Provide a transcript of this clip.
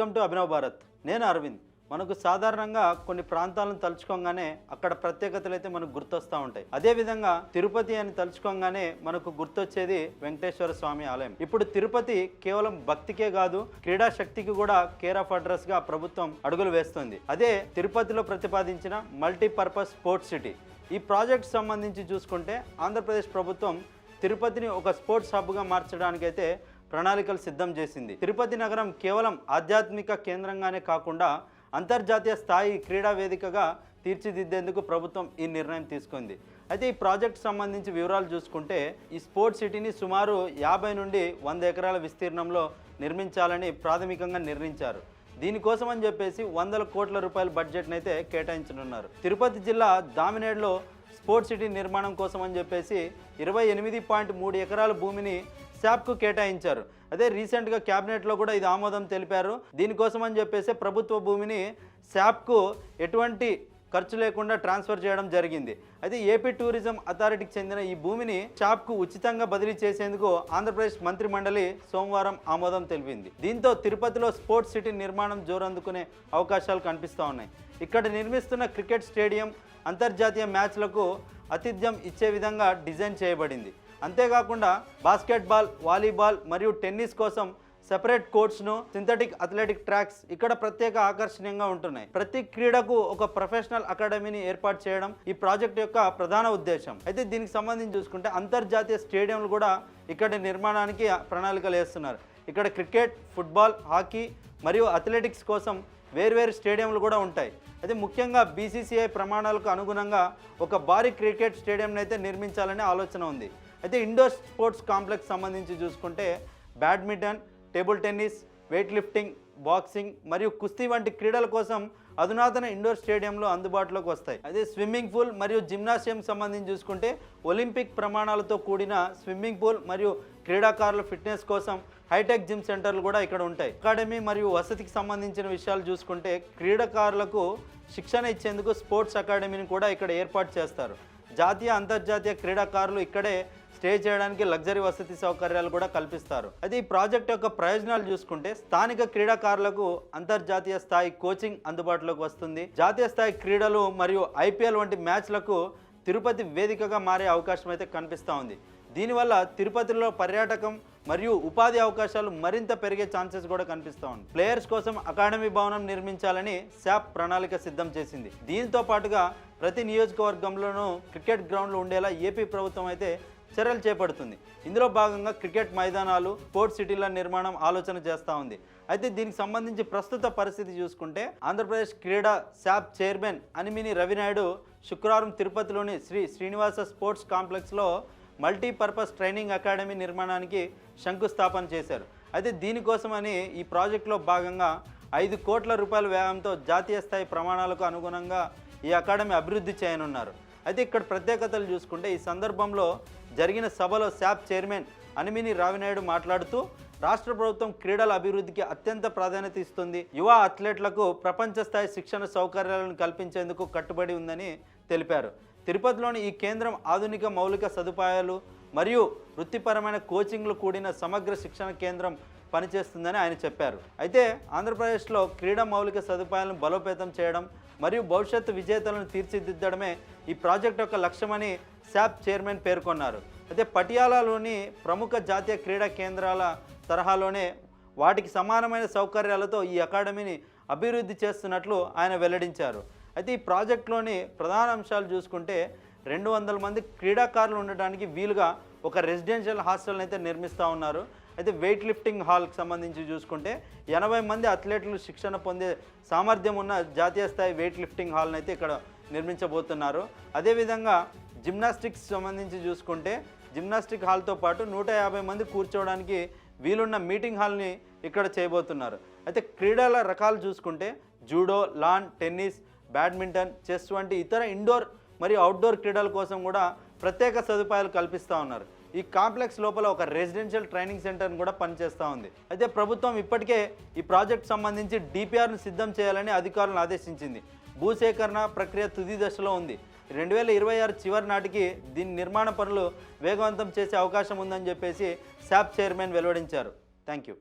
Welcome to Abhinav Bharat. నేను అరవింద్. మనకు సాధారణంగా కొన్ని ప్రాంతాలను తలుచుకోగానే అక్కడ ప్రత్యేకతలు అయితే మనకు గుర్తొస్తూ ఉంటాయి. అదేవిధంగా తిరుపతి అని తలుచుకోగానే మనకు గుర్తొచ్చేది వెంకటేశ్వర స్వామి ఆలయం. ఇప్పుడు తిరుపతి కేవలం భక్తికే కాదు క్రీడా శక్తికి కూడా కేర్ ఆఫ్ అడ్రస్గా ప్రభుత్వం అడుగులు వేస్తుంది. అదే తిరుపతిలో ప్రతిపాదించిన మల్టీపర్పస్ స్పోర్ట్స్ సిటీ ఈ ప్రాజెక్ట్ సంబంధించి చూసుకుంటే ఆంధ్రప్రదేశ్ ప్రభుత్వం తిరుపతిని ఒక స్పోర్ట్స్ హబ్గా మార్చడానికైతే ప్రణాళికలు సిద్ధం చేసింది. తిరుపతి నగరం కేవలం ఆధ్యాత్మిక కేంద్రంగానే కాకుండా అంతర్జాతీయ స్థాయి క్రీడా వేదికగా తీర్చిదిద్దేందుకు ప్రభుత్వం ఈ నిర్ణయం తీసుకుంది. అయితే ఈ ప్రాజెక్ట్ సంబంధించి వివరాలు చూసుకుంటే ఈ స్పోర్ట్స్ సిటీని సుమారు యాభై నుండి వంద ఎకరాల విస్తీర్ణంలో నిర్మించాలని ప్రాథమికంగా నిర్ణయించారు. దీనికోసం అని చెప్పేసి వందల కోట్ల రూపాయల బడ్జెట్ని అయితే కేటాయించనున్నారు. తిరుపతి జిల్లా దామినేడులో స్పోర్ట్స్ సిటీ నిర్మాణం కోసం అని చెప్పేసి ఇరవై ఎనిమిది పాయింట్ మూడు ఎకరాల భూమిని శాప్కు కేటాయించారు. అదే రీసెంట్గా క్యాబినెట్లో కూడా ఇది ఆమోదం తెలిపారు. దీనికోసం అని చెప్పేసి ప్రభుత్వ భూమిని శాప్కు ఎటువంటి ఖర్చు లేకుండా ట్రాన్స్ఫర్ చేయడం జరిగింది. అయితే ఏపీ టూరిజం అథారిటీకి చెందిన ఈ భూమిని షాప్కు ఉచితంగా బదిలీ చేసేందుకు ఆంధ్రప్రదేశ్ మంత్రి మండలి సోమవారం ఆమోదం తెలిపింది. దీంతో తిరుపతిలో స్పోర్ట్స్ సిటీ నిర్మాణం జోరందుకునే అవకాశాలు కనిపిస్తూ ఉన్నాయి. ఇక్కడ నిర్మిస్తున్న క్రికెట్ స్టేడియం అంతర్జాతీయ మ్యాచ్లకు ఆతిథ్యం ఇచ్చే విధంగా డిజైన్ చేయబడింది. అంతేకాకుండా బాస్కెట్బాల్ వాలీబాల్ మరియు టెన్నిస్ కోసం సెపరేట్ కోర్ట్స్ను సింథటిక్ అథ్లెటిక్ ట్రాక్స్ ఇక్కడ ప్రత్యేక ఆకర్షణీయంగా ఉంటున్నాయి. ప్రతి క్రీడకు ఒక ప్రొఫెషనల్ అకాడమీని ఏర్పాటు చేయడం ఈ ప్రాజెక్ట్ యొక్క ప్రధాన ఉద్దేశం. అయితే దీనికి సంబంధించి చూసుకుంటే అంతర్జాతీయ స్టేడియంలు కూడా ఇక్కడ నిర్మాణానికి ప్రణాళికలు వేస్తున్నారు. ఇక్కడ క్రికెట్ ఫుట్బాల్ హాకీ మరియు అథ్లెటిక్స్ కోసం వేర్వేరు స్టేడియంలు కూడా ఉంటాయి. అయితే ముఖ్యంగా బీసీసీఐ ప్రమాణాలకు అనుగుణంగా ఒక భారీ క్రికెట్ స్టేడియంని అయితే నిర్మించాలనే ఆలోచన ఉంది. అయితే ఇండోర్ స్పోర్ట్స్ కాంప్లెక్స్ సంబంధించి చూసుకుంటే badminton table tennis weight lifting boxing మరియు కుస్తీ వంటి క్రీడల కోసం అధునాతన ఇండోర్ స్టేడియంలో అందుబాటులోకి వస్తాయి. అదే స్విమ్మింగ్ పూల్ మరియు జిమ్నాసియం సంబంధించి చూసుకుంటే ఒలింపిక్ ప్రమాణాలతో కూడిన స్విమ్మింగ్ పూల్ మరియు క్రీడాకారుల ఫిట్నెస్ కోసం హైటెక్ జిమ్ సెంటర్లు కూడా ఇక్కడ ఉంటాయి. అకాడమీ మరియు వసతికి సంబంధించిన విషయాలు చూసుకుంటే క్రీడాకారులకు శిక్షణ ఇచ్చేందుకు స్పోర్ట్స్ అకాడమీని కూడా ఇక్కడ ఏర్పాటు చేస్తారు. జాతీయ అంతర్జాతీయ క్రీడాకారులు ఇక్కడే స్టే చేయడానికి లగ్జరీ వసతి సౌకర్యాలు కూడా కల్పిస్తారు. అయితే ఈ ప్రాజెక్ట్ యొక్క ప్రయోజనాలు చూసుకుంటే స్థానిక క్రీడాకారులకు అంతర్జాతీయ స్థాయి కోచింగ్ అందుబాటులోకి వస్తుంది. జాతీయ స్థాయి క్రీడలు మరియు ఐపీఎల్ వంటి మ్యాచ్లకు తిరుపతి వేదికగా మారే అవకాశం అయితే కనిపిస్తూ ఉంది. దీనివల్ల తిరుపతిలో పర్యాటకం మరియు ఉపాధి అవకాశాలు మరింత పెరిగే ఛాన్సెస్ కూడా కనిపిస్తూ ఉంది. ప్లేయర్స్ కోసం అకాడమీ భవనం నిర్మించాలని శాప్ ప్రణాళిక సిద్ధం చేసింది. దీంతో పాటుగా ప్రతి నియోజకవర్గంలోనూ క్రికెట్ గ్రౌండ్లు ఉండేలా ఏపీ ప్రభుత్వం అయితే చర్యలు చేపడుతుంది. ఇందులో భాగంగా క్రికెట్ మైదానాలు స్పోర్ట్స్ సిటీల నిర్మాణం ఆలోచన చేస్తూ ఉంది. అయితే దీనికి సంబంధించి ప్రస్తుత పరిస్థితి చూసుకుంటే ఆంధ్రప్రదేశ్ క్రీడా శాప్ చైర్మన్ అనిమిని రవినాయుడు శుక్రవారం తిరుపతిలోని శ్రీ శ్రీనివాస స్పోర్ట్స్ కాంప్లెక్స్లో మల్టీపర్పస్ ట్రైనింగ్ అకాడమీ నిర్మాణానికి శంకుస్థాపన చేశారు. అయితే దీనికోసమని ఈ ప్రాజెక్టులో భాగంగా ఐదు కోట్ల రూపాయల వ్యయంతో జాతీయ స్థాయి ప్రమాణాలకు అనుగుణంగా ఈ అకాడమీ అభివృద్ధి చేయనున్నారు. అయితే ఇక్కడ ప్రత్యేకతలు చూసుకుంటే ఈ సందర్భంలో జరిగిన సభలో శాప్ చైర్మన్ అనిమిని రావినాయుడు మాట్లాడుతూ రాష్ట్ర ప్రభుత్వం క్రీడల అభివృద్ధికి అత్యంత ప్రాధాన్యత ఇస్తుంది. యువ అథ్లెట్లకు ప్రపంచ స్థాయి శిక్షణ సౌకర్యాలను కల్పించేందుకు కట్టుబడి ఉందని తెలిపారు. తిరుపతిలోని ఈ కేంద్రం ఆధునిక మౌలిక సదుపాయాలు మరియు వృత్తిపరమైన కోచింగ్లు కూడిన సమగ్ర శిక్షణ కేంద్రం పనిచేస్తుందని ఆయన చెప్పారు. అయితే ఆంధ్రప్రదేశ్లో క్రీడా మౌలిక సదుపాయాలను బలోపేతం చేయడం మరియు భవిష్యత్తు విజేతలను తీర్చిదిద్దడమే ఈ ప్రాజెక్ట్ యొక్క లక్ష్యమని శాప్ చైర్మన్ పేర్కొన్నారు. అయితే పటియాలాలోని ప్రముఖ జాతీయ క్రీడా కేంద్రాల తరహాలోనే వాటికి సమానమైన సౌకర్యాలతో ఈ అకాడమీని అభివృద్ధి చేస్తున్నట్లు ఆయన వెల్లడించారు. అయితే ఈ ప్రాజెక్టులోని ప్రధాన అంశాలు చూసుకుంటే రెండు వందల మంది క్రీడాకారులు ఉండడానికి వీలుగా ఒక రెసిడెన్షియల్ హాస్టల్ని అయితే నిర్మిస్తూ ఉన్నారు. అయితే వెయిట్ లిఫ్టింగ్ హాల్కి సంబంధించి చూసుకుంటే ఎనభై మంది అథ్లెట్లు శిక్షణ పొందే సామర్థ్యం ఉన్న జాతీయ స్థాయి వెయిట్ లిఫ్టింగ్ హాల్ని అయితే ఇక్కడ నిర్మించబోతున్నారు. అదేవిధంగా జిమ్నాస్టిక్స్ సంబంధించి చూసుకుంటే జిమ్నాస్టిక్ హాల్తో పాటు నూట యాభై మంది కూర్చోవడానికి వీలున్న మీటింగ్ హాల్ని ఇక్కడ చేయబోతున్నారు. అయితే క్రీడల రకాలు చూసుకుంటే judo lawn tennis badminton chess వంటి ఇతర ఇండోర్ మరియు అవుట్డోర్ క్రీడల కోసం కూడా ప్రత్యేక సదుపాయాలు కల్పిస్తూ ఉన్నారు. ఈ కాంప్లెక్స్ లోపల ఒక రెసిడెన్షియల్ ట్రైనింగ్ సెంటర్ని కూడా పనిచేస్తూ ఉంది. అయితే ప్రభుత్వం ఇప్పటికే ఈ ప్రాజెక్ట్ సంబంధించి డిపిఆర్ను సిద్ధం చేయాలని అధికారులను ఆదేశించింది. భూసేకరణ ప్రక్రియ తుది దశలో ఉంది. రెండు వేల ఇరవై ఆరు చివరి నాటికి దీని నిర్మాణ పనులు వేగవంతం చేసే అవకాశం ఉందని చెప్పేసి శాప్ చైర్మన్ వెల్లడించారు థ్యాంక్ యూ